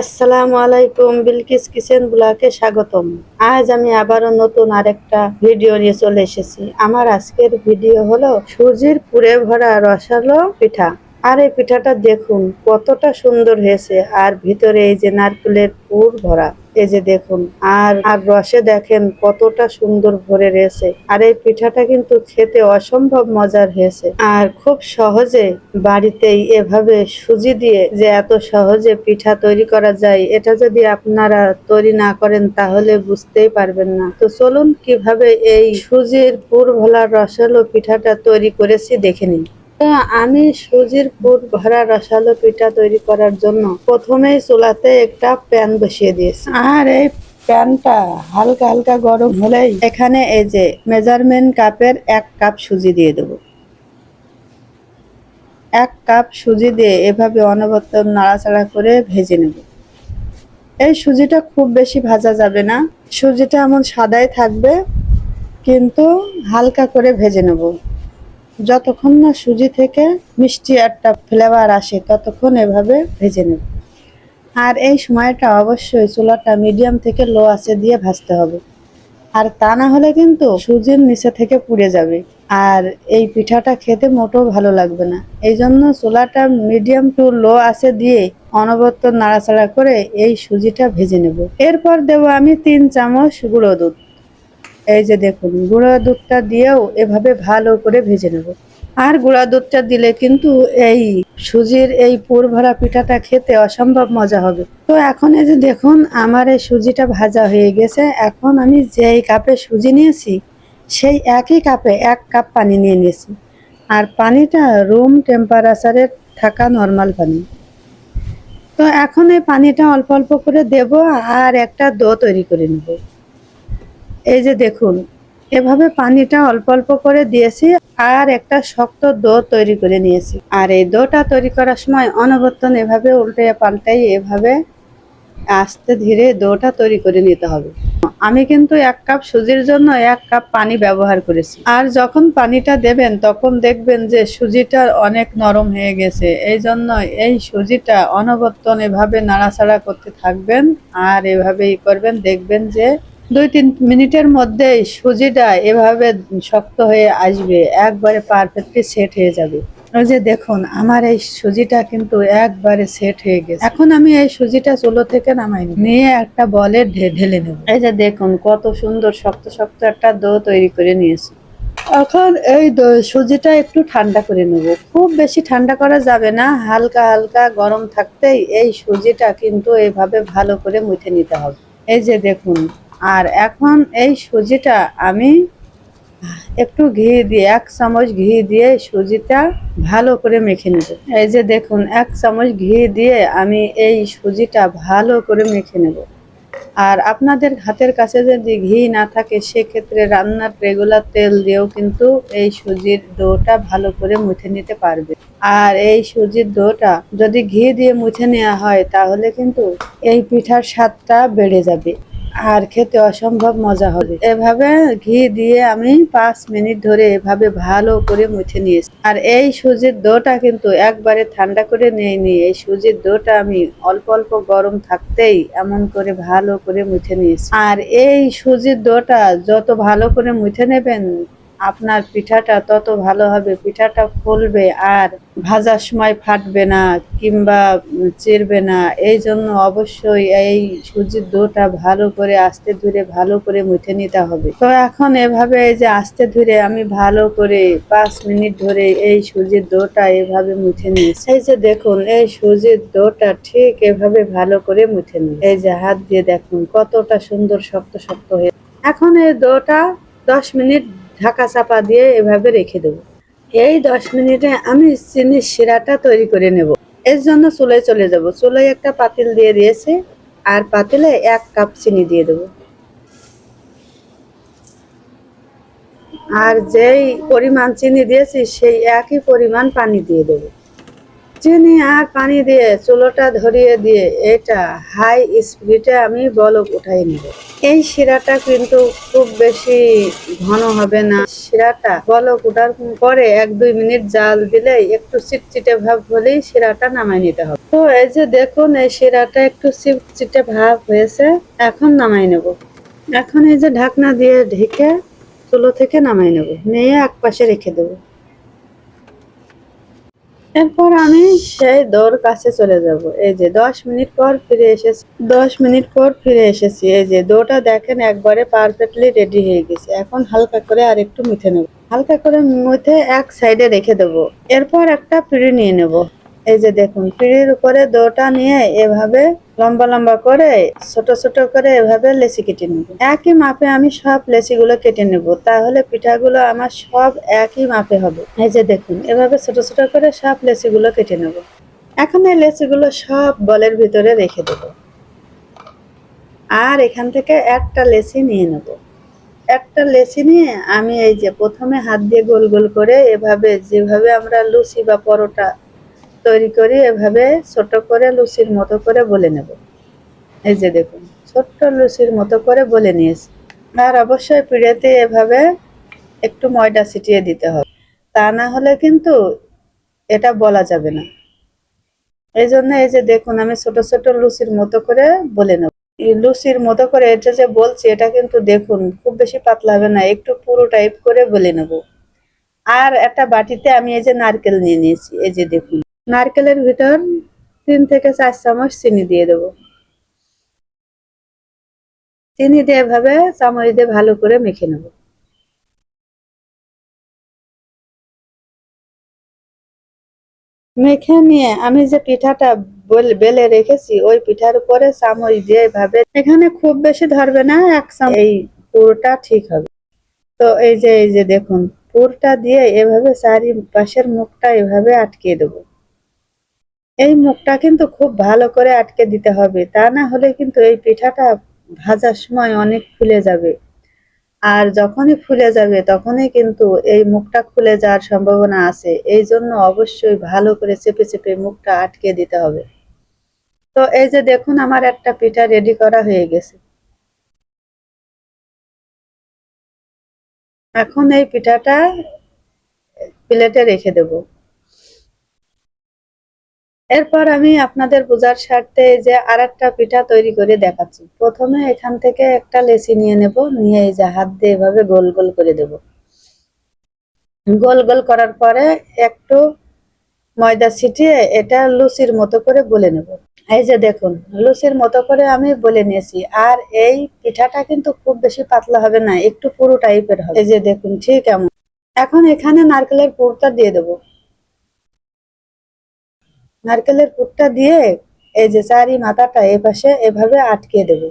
আসসালামু আলাইকুম, বিলকিস কিচেন ব্লকে স্বাগতম। আজ আমি আবারও নতুন আরেকটা ভিডিও নিয়ে চলে এসেছি। আমার আজকের ভিডিও হলো সুজির পুরে ভরা রসালো পিঠা। আর এই পিঠাটা দেখুন কতটা সুন্দর হয়েছে, আর ভিতরে এই যে নারকেলের পুর ভরা। এই যে দেখুন, আর আর রসে দেখেন কতটা সুন্দর ভরে রয়েছে। আর এই পিঠাটা কিন্তু খেতে অসম্ভব মজার হয়েছে। আর খুব সহজে বাড়িতেই এভাবে সুজি দিয়ে যে এত সহজে পিঠা তৈরি করা যায়, এটা যদি আপনারা তৈরি না করেন তাহলে বুঝতেই পারবেন না। তো চলুন কীভাবে এই সুজির পুর ভোলা রসালো পিঠাটা তৈরি করেছি দেখে নিন তো আমি সুজির পুর ভরা রসালো পিঠা তৈরি করার জন্য প্রথমেই চুলাতে একটা প্যান বসিয়ে দিয়েছি। আর এই প্যানটা হালকা হালকা গরম হলেই এখানে এই যে মেজারমেন্ট কাপের এক কাপ সুজি দিয়ে দেবো। এক কাপ সুজি দিয়ে এভাবে অনবরত নাড়াচাড়া করে ভেজে নেব। এই সুজিটা খুব বেশি ভাজা যাবে না। সুজিটা এমন সাদাই থাকবে কিন্তু হালকা করে ভেজে নেব। যতক্ষণ না সুজি থেকে মিষ্টি একটা ফ্লেভার আসে, ততক্ষণ এভাবে ভেজে নেব। আর এই সময়টা অবশ্যই চুলাটা মিডিয়াম থেকে লো আছে দিয়ে ভাজতে হবে। আর তা না হলে কিন্তু সুজির নিচে থেকে পুড়ে যাবে। আর এই পিঠাটা খেতে মোটেও ভালো লাগবে না। এই জন্য চুলাটা মিডিয়াম টু লো আছে দিয়ে অনবরত নাড়াচাড়া করে এই সুজিটা ভেজে নেব। এরপর দেব আমি তিন চামচ গুঁড়ো দুধ। এই যে দেখুন, গুঁড়ো দুধটা দিয়েও এভাবে ভালো করে ভেজে নেব। আর গুঁড়া দুধটা দিলে কিন্তু এই সুজির এই পুর ভরা পিঠাটা খেতে অসম্ভব মজা হবে। তো এখন এই যে দেখুন, আমার এই সুজিটা ভাজা হয়ে গেছে। এখন আমি যেই কাপে সুজি নিয়েছি, সেই একই কাপে এক কাপ পানি নিয়ে নিয়েছি। আর পানিটা রুম টেম্পারেচারে থাকা নর্মাল পানি। তো এখন এই পানিটা অল্প অল্প করে দেব আর একটা দো তৈরি করে নেব। এই যে দেখুন, এভাবে পানিটা অল্প অল্প করে দিয়েছি আর একটা শক্ত দো তৈরি করে নিয়েছি। আর এই দোটা তৈরি করার সময় অনবর্তন এভাবে উল্টে পাল্টাই এভাবে আস্তে ধীরে দোটা তৈরি করে নিতে হবে। আমি কিন্তু এক কাপ সুজির জন্য এক কাপ পানি ব্যবহার করেছি। আর যখন পানিটা দেবেন, তখন দেখবেন যে সুজিটা অনেক নরম হয়ে গেছে। এই জন্য এই সুজিটা অনবর্তন এভাবে নাড়াচাড়া করতে থাকবেন আর এভাবেই করবেন। দেখবেন যে দুই তিন মিনিটের মধ্যেই সুজিটা এভাবে শক্ত হয়ে আসবে, একবারে পারফেক্টলি সেট হয়ে যাবে। ওই যে দেখুন, আমার এই সুজিটা কিন্তু একবারে সেট হয়ে গেছে। এখন আমি এই সুজিটা চুলো থেকে নামাই নিয়ে একটা বলে ঢেলে নেব। এই যে দেখুন, কত সুন্দর শক্ত শক্ত একটা দো তৈরি করে নিয়েছি। এখন এই সুজিটা একটু ঠান্ডা করে নেব। খুব বেশি ঠান্ডা করা যাবে না, হালকা হালকা গরম থাকতেই এই সুজিটা কিন্তু এভাবে ভালো করে মুঠে নিতে হবে। এই যে দেখুন আর এখন এই সুজিটা আমি একটু ঘি দিয়ে, এক চামচ ঘি দিয়ে সুজিটা ভালো করে মেখে নেব। এই যে দেখুন, এক চামচ ঘি দিয়ে আমি এই সুজিটা ভালো করে মেখে নেব। আর আপনাদের হাতের কাছে যদি ঘি না থাকে, সেক্ষেত্রে রান্নার রেগুলার তেল দিয়েও কিন্তু এই সুজির ডোটা ভালো করে মুথে নিতে পারবে। আর এই সুজির ডোটা যদি ঘি দিয়ে মুথে নেওয়া হয়, তাহলে কিন্তু এই পিঠার স্বাদটা বেড়ে যাবে। আর খেতে অসম্ভব মজা হবে। এভাবে ঘি দিয়ে আমি পাঁচ মিনিট ধরে এভাবে ভালো করে মুছে নিয়েছি। আর এই সুজির দোটা কিন্তু একবারে ঠান্ডা করে নিয়ে এই সুজির দোটা আমি অল্প অল্প গরম থাকতেই এমন করে ভালো করে মুছে নিয়েছি। আর এই সুজির দোটা যত ভালো করে মুছে নেবেন আপনার পিঠাটা তত ভালো হবে, পিঠাটা ফুলবে আর ভাজার সময় ফাটবে না কিংবা চিরবে না। এই জন্য অবশ্যই এই সুজির দোটা ভালো করে আস্তে ধীরে ভালো করে মুঠে নিতে হবে। তো এখন এভাবে এই যে আস্তে ধীরে আমি ভালো করে পাঁচ মিনিট ধরে এই সুজির দোটা এভাবে মুঠে নিয়েছি। এই যে দেখুন, এই সুজির দোটা ঠিক এভাবে ভালো করে মুঠে নিই এই যে হাত দিয়ে দেখুন, কতটা সুন্দর শক্ত শক্ত হয়ে এখন এই দোটা দশ মিনিট ঢাকা চাপা দিয়ে এভাবে রেখে দেবো। এই দশ মিনিটে আমি চিনির শিরাটা তৈরি করে নেব। এর জন্য চুলায় চলে যাব। চুলায় একটা পাতিল দিয়ে দিয়েছে। আর পাতিলে এক কাপ চিনি দিয়ে দেব। আর যেই পরিমাণ চিনি দিয়েছি, সেই একই পরিমাণ পানি দিয়ে দেবো। চিনি আর পানি দিয়ে, চুলোটা ধরিয়ে দিয়ে, এটা হাই স্পিডে আমি বলক উঠাই নিব। এই শিরাটা কিন্তু খুব বেশি ঘন হবে না। শিরাটা বলক উঠার পরে এক দুই মিনিট জাল দিলে একটু চিটচিটে ভাব হলেই শিরাটা নামাই নিতে হবে। তো এই যে দেখুন, এই শিরাটা একটু চিটচিটে ভাব হয়েছে, এখন নামাই নেব। এখন এই যে ঢাকনা দিয়ে ঢেকে চুলো থেকে নামাই নেব। নিয়ে এক পাশে রেখে দেবো। এরপর আমি সেই দৌড় কাছে চলে যাব। এই যে দশ মিনিট পর ফিরে এসেছি। দশ মিনিট পর ফিরে এসেছি। এই যে দোটা দেখেন একবারে পারফেক্টলি রেডি হয়ে গেছে। এখন হালকা করে আর একটু মিথে নেব। হালকা করে মুথে এক সাইডে রেখে দেবো। এরপর একটা পিড়ি নিয়ে নেব। এই যে দেখুন, পিড়ির উপরে দোটা নিয়ে এভাবে লম্বা লম্বা করে, ছোট ছোট করে এভাবে লেচি কেটে নেব। একই মাপে আমি সব লেচিগুলো কেটে নেব। তাহলে পিঠাগুলো আমার সব একই মাপে হবে। এই যে দেখুন, এভাবে ছোট ছোট করে সব লেচিগুলো কেটে নেব। এখন এই লেচিগুলো সব বলের ভিতরে রেখে দেব। আর এখান থেকে একটা লেচি নিয়ে নেব। একটা লেচি নিয়ে আমি এই যে প্রথমে হাত দিয়ে গোল গোল করে এভাবে, যেভাবে আমরা লুচি বা পরোটা তৈরি করি, এভাবে ছোট করে লুচির মতো করে বলে নেব। এই যে দেখুন, ছোট্ট লুচির মতো করে বলে নিয়েছি। আর অবশ্যই পিড়েতে এভাবে একটু ময়দা ছিটিয়ে দিতে হবে। তা না হলে কিন্তু এটা বলা যাবে না। এই জন্য এই যে দেখুন, আমি ছোট ছোট লুচির মতো করে বলে নেব। লুচির মতো করে এটা যে বলছি, এটা কিন্তু দেখুন, খুব বেশি পাতলা হবে না, একটু পুরো টাইপ করে বলে নেব। আর একটা বাটিতে আমি এই যে নারকেল নিয়ে নিয়েছি, এই যে দেখুন। নারকেলের ভিতর তিন থেকে চার চামচ চিনি দিয়ে দেবো। চিনি দিয়ে এভাবে চামচ দিয়ে ভালো করে মেখে নেব। মেখে নিয়ে আমি যে পিঠাটা বল- রেখেছি, ওই পিঠার উপরে চামচ দিয়ে এভাবে, এখানে খুব বেশি ধরবে না, এক চামচ। এই পুরোটা ঠিক হবে। তো এই যে এই যে দেখুন, পুরটা দিয়ে এভাবে চারি পাশের মুখটা এভাবে আটকে দেবো। এই মুখটা কিন্তু খুব ভালো করে আটকে দিতে হবে। তা না হলে কিন্তু এই পিঠাটা ভাজার সময় অনেক ফুলে যাবে। আর যখনই ফুলে যাবে, তখনই কিন্তু এই মুখটা খুলে যাওয়ার সম্ভাবনা আছে। এই জন্য অবশ্যই ভালো করে চেপে চেপে মুখটা আটকে দিতে হবে। তো এই যে দেখুন, আমার একটা পিঠা রেডি করা হয়ে গেছে। এখন এই পিঠাটা প্লেটে রেখে দেবো। এরপর আমি আপনাদের বোঝার স্বার্থে যে আর একটা পিঠা তৈরি করে দেখাচ্ছি। প্রথমে এখান থেকে একটা লেচি নিয়ে নেব, নিয়ে এই যে হাত দিয়ে এভাবে গোল গোল করে দেব। গোল গোল করার পরে একটু ময়দা ছিটিয়ে এটা লুচির মতো করে বলে নেব। এই যে দেখুন, লুচির মতো করে আমি বলে নিয়েছি। আর এই পিঠাটা কিন্তু খুব বেশি পাতলা হবে না, একটু পুরো টাইপের হবে। এই যে দেখুন, ঠিক এমন। এখন এখানে নারকেলের পুরটা দিয়ে দেবো। নারকেলের পুরটা দিয়ে এই যে চারি মাথাটা এ পাশে এভাবে আটকে দেব।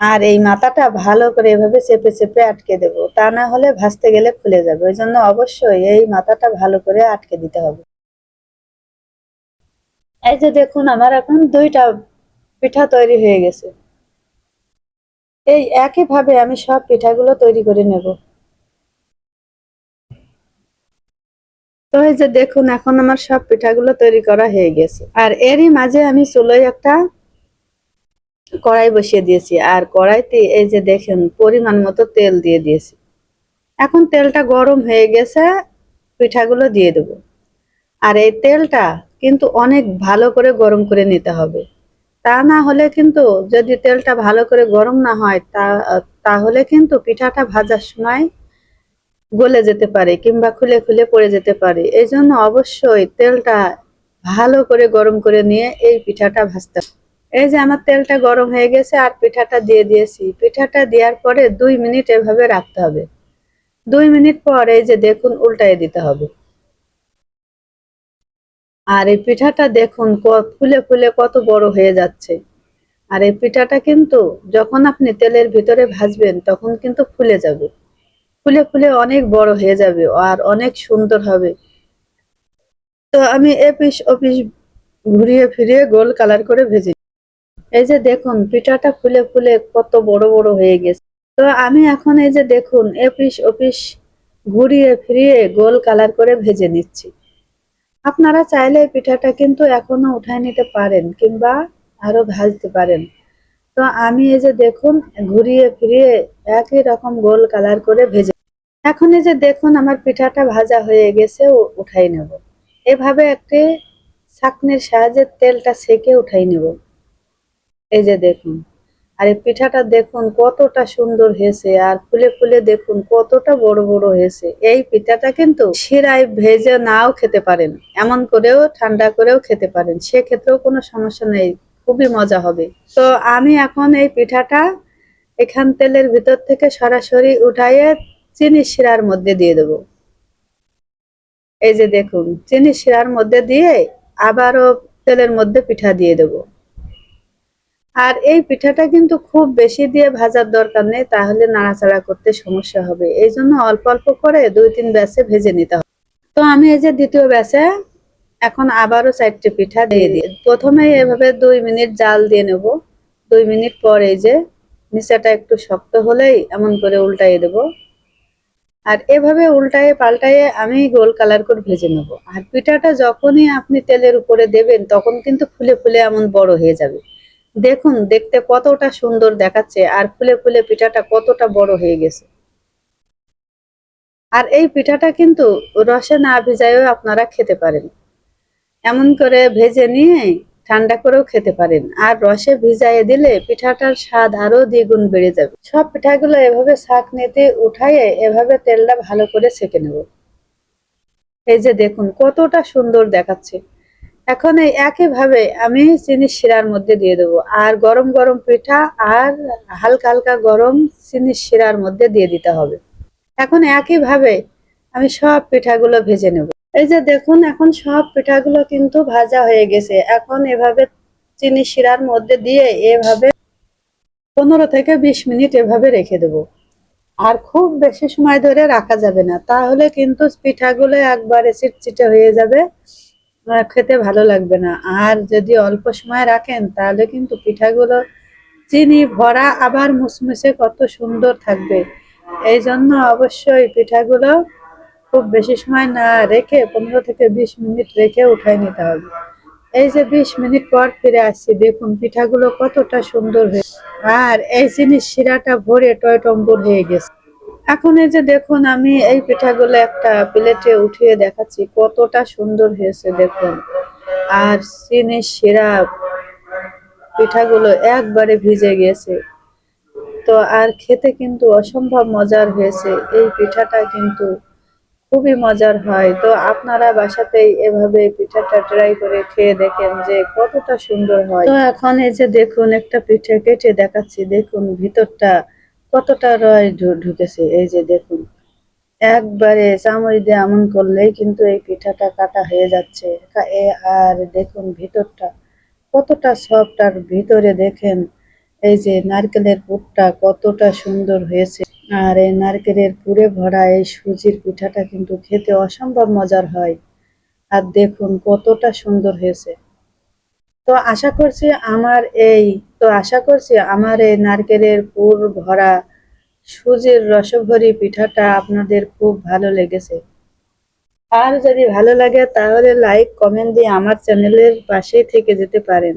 আর এই মাথাটা ভালো করে এভাবে চেপে চেপে আটকে দেব। তা না হলে ভাজতে গেলে খুলে যাবে। ওই জন্য অবশ্যই এই মাথাটা ভালো করে আটকে দিতে হবে। এই যে দেখুন, আমার এখন দুইটা পিঠা তৈরি হয়ে গেছে। এই একইভাবে আমি সব পিঠাগুলো তৈরি করে নেব। তো এই যে দেখুন, এখন আমার সব পিঠাগুলো তৈরি করা হয়ে গেছে। আর এরই মাঝে আমি চুলোয় একটা কড়াই বসিয়ে দিয়েছি। আর কড়াইতে এই যে দেখেন, পরিমাণ মতো তেল দিয়ে দিয়েছি। এখন তেলটা গরম হয়ে গেছে, পিঠাগুলো দিয়ে দেব। আর এই তেলটা কিন্তু অনেক ভালো করে গরম করে নিতে হবে। তা না হলে কিন্তু যদি তেলটা ভালো করে গরম না হয়, তা, তাহলে কিন্তু পিঠাটা ভাজার সময় গলে যেতে পারে কিংবা খুলে খুলে পড়ে যেতে পারে এই জন্য অবশ্যই তেলটা ভালো করে গরম করে নিয়ে এই পিঠাটা ভাজতে। এই যে আমার তেলটা গরম হয়ে গেছে আর পিঠাটা দিয়ে দিয়েছি, পিঠাটা দেওয়ার পরে দুই মিনিট এভাবে রাখতে হবে। দুই মিনিট পর এই যে দেখুন উল্টায় দিতে হবে। আর এই পিঠাটা দেখুন ফুলে ফুলে কত বড় হয়ে যাচ্ছে। আর এই পিঠাটা কিন্তু যখন আপনি তেলের ভিতরে ভাজবেন তখন কিন্তু ফুলে যাবে। ফুলে ফুলে অনেক বড় হয়ে যাবে আর অনেক সুন্দর হবে। তো আমি এপিস অফিস ঘুরিয়ে ফিরিয়ে গোল কালার করে ভেজে। এই যে দেখুন, পিঠাটা ফুলে ফুলে কত বড় বড় হয়ে গেছে। তো আমি এখন এই যে দেখুন, এপিস অফিস ঘুরিয়ে ফিরিয়ে গোল কালার করে ভেজে নিচ্ছি। আপনারা চাইলে পিঠাটা কিন্তু এখনও উঠায় নিতে পারেন কিংবা আরও ভাজতে পারেন। তো আমি এই যে দেখুন, ঘুরিয়ে ফিরিয়ে একই রকম গোল কালার করে ভেজে এখন এই যে দেখুন, আমার পিঠাটা ভাজা হয়ে গেছে উঠাই নেব। এভাবে একটি ছাঁকনির সাহায্যে তেলটা সেকে উঠাই নেব। এই যে দেখুন, আর এই পিঠাটা দেখুন কতটা সুন্দর হয়েছে, আর ফুলে ফুলে দেখুন কতটা বড় বড় হয়েছে। এই পিঠাটা কিন্তু শিরায় ভেজে নাও খেতে পারেন, এমন করেও ঠান্ডা করেও খেতে পারেন, সেক্ষেত্রেও কোনো সমস্যা নেই, খুবই মজা হবে। তো আমি এখন এই পিঠাটা এখান তেলের ভিতর থেকে সরাসরি উঠাইয়ে চিনি শিরার মধ্যে দিয়ে দেব। এই যে দেখুন, চিনি শিরার মধ্যে দিয়ে আবারও তেলের মধ্যে পিঠা দিয়ে দেব। আর এই পিঠাটা কিন্তু খুব বেশি দিয়ে ভাজার দরকার নেই, তাহলে নাড়াচাড়া করতে সমস্যা হবে। এই জন্য অল্প অল্প করে দুই তিন ব্যাসে ভেজে নিতে হবে। তো আমি এই যে দ্বিতীয় ব্যাসে এখন আবারও চারটে পিঠা দিয়ে দিই। প্রথমে এভাবে দুই মিনিট জাল দিয়ে নেব। দুই মিনিট পর এই যে নিচাটা একটু শক্ত হলেই এমন করে উল্টাইয়ে দেব। আর এভাবে উল্টায়ে পাল্টায়ে আমি গোল কালার করে ভেজে নেব। আর পিঠাটা যখনই আপনি তেলের উপরে দেবেন, তখন কিন্তু ফুলে ফুলে এমন বড় হয়ে যাবে। দেখুন, দেখতে কতটা সুন্দর দেখাচ্ছে আর ফুলে ফুলে পিঠাটা কতটা বড় হয়ে গেছে। আর এই পিঠাটা কিন্তু রসে না ভিজায়ও আপনারা খেতে পারেন। এমন করে ভেজে নিয়ে ঠান্ডা করেও খেতে পারেন। আর রসে ভিজাইয়ে দিলে পিঠাটার স্বাদ আরও দ্বিগুণ বেড়ে যাবে। সব পিঠাগুলো এভাবে শাক নিতে উঠাইয়ে এভাবে তেলটা ভালো করে সেকে নেব। এই যে দেখুন, কতটা সুন্দর দেখাচ্ছে। এখন এই একইভাবে আমি চিনি শিরার মধ্যে দিয়ে দেবো। আর গরম গরম পিঠা আর হালকা হালকা গরম চিনি শিরার মধ্যে দিয়ে দিতে হবে। এখন একইভাবে আমি সব পিঠাগুলো ভেজে নেব। এই যে দেখুন, এখন সব পিঠাগুলো কিন্তু ভাজা হয়ে গেছে। এখন এভাবে চিনি শিরার মধ্যে দিয়ে এভাবে পনেরো থেকে বিশ মিনিট এভাবে রেখে দেবো। আর খুব বেশি সময় ধরে রাখা যাবে না। তাহলে কিন্তু পিঠাগুলো একবারে চিটচিটে হয়ে যাবে খেতে ভালো লাগবে না। আর যদি অল্প সময় রাখেন, তাহলে কিন্তু পিঠাগুলো চিনি ভরা আবার মুসমুসে কত সুন্দর থাকবে। এই জন্য অবশ্যই পিঠাগুলো খুব বেশি সময় না রেখে পনেরো থেকে বিশ মিনিট রেখে উঠাই নিতে হবে। এই যে বিশ মিনিট পর ফিরে আসছি, দেখুন পিঠাগুলো কতটা সুন্দর হয়ে আর এই জিনিস শিরাটা ভরে টয় টম্বুর হয়ে গেছে। এখন এই যে দেখুন, আমি এই পিঠাগুলো একটা প্লেটে উঠিয়ে দেখাচ্ছি, কতটা সুন্দর হয়েছে দেখুন। আর চিনি শিরা পিঠাগুলো একবারে ভিজে গেছে। তো আর খেতে কিন্তু অসম্ভব মজার হয়েছে, এই পিঠাটা কিন্তু খুবই মজার হয়। তো আপনারা বাসাতেই এভাবে পিঠাটা ট্রাই করে খেয়ে দেখেন যে কতটা সুন্দর হয়। তো এখন এই যে দেখুন, একটা পিঠে কেটে দেখাচ্ছি। দেখুন, ভিতরটা কতটা রয় ঢুকেছে। এই যে দেখুন, একবারে চামচ দিয়ে এমন করলেই কিন্তু এই পিঠাটা কাটা হয়ে যাচ্ছে। এ- আর দেখুন, ভিতরটা কতটা সফট আর ভিতরে দেখেন, এই যে নারকেলের পুরটা কতটা সুন্দর হয়েছে। আর এই নারকেলের পুরে ভরা এই সুজির পিঠাটা কিন্তু খেতে অসম্ভব মজার হয়। আর দেখুন কতটা সুন্দর হয়েছে। তো আশা করছি আমার এই, তো আশা করছি আমার এই নারকেলের পুর ভরা সুজির রসভরি পিঠাটা আপনাদের খুব ভালো লেগেছে। আর যদি ভালো লাগে তাহলে লাইক, কমেন্ট দিয়ে আমার চ্যানেলের পাশেই থেকে যেতে পারেন।